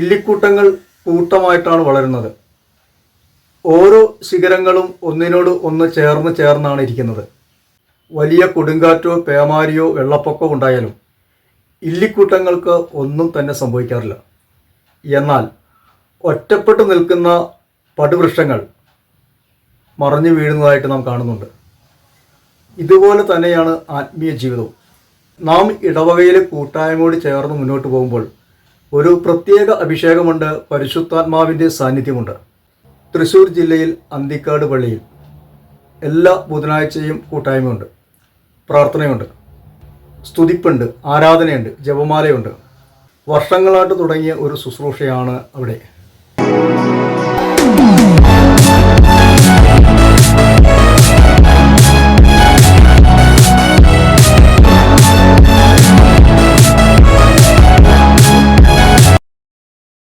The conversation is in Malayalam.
ഇല്ലിക്കൂട്ടങ്ങൾ കൂട്ടമായിട്ടാണ് വളരുന്നത്. ഓരോ ശിഖരങ്ങളും ഒന്നിനോട് ഒന്ന് ചേർന്ന് ചേർന്നാണ് ഇരിക്കുന്നത്. വലിയ കൊടുങ്കാറ്റോ പേമാരിയോ വെള്ളപ്പൊക്കമോ ഉണ്ടായാലും ഇല്ലിക്കൂട്ടങ്ങൾക്ക് ഒന്നും തന്നെ സംഭവിക്കാറില്ല. എന്നാൽ ഒറ്റപ്പെട്ടു നിൽക്കുന്ന പടുവൃക്ഷങ്ങൾ മറഞ്ഞു വീഴുന്നതായിട്ട് നാം കാണുന്നുണ്ട്. ഇതുപോലെ തന്നെയാണ് ആത്മീയ ജീവിതവും. നാം ഇടവകയിലെ കൂട്ടായ്മയോട് ചേർന്ന് മുന്നോട്ട് പോകുമ്പോൾ ഒരു പ്രത്യേക അഭിഷേകമുണ്ട് പരിശുദ്ധാത്മാവിന്റെ സാന്നിധ്യമുണ്ട്. തൃശ്ശൂർ ജില്ലയിൽ അന്തിക്കാട് പള്ളിയിൽ എല്ലാ ബുധനാഴ്ചയും കൂട്ടായ്മയുണ്ട്. പ്രാർത്ഥനയുണ്ട്. സ്തുതിപ്പുണ്ട് ആരാധനയുണ്ട് ജപമാലയുണ്ട്. വർഷങ്ങളായിട്ട് തുടങ്ങിയ ഒരു ശുശ്രൂഷയാണ് അവിടെ.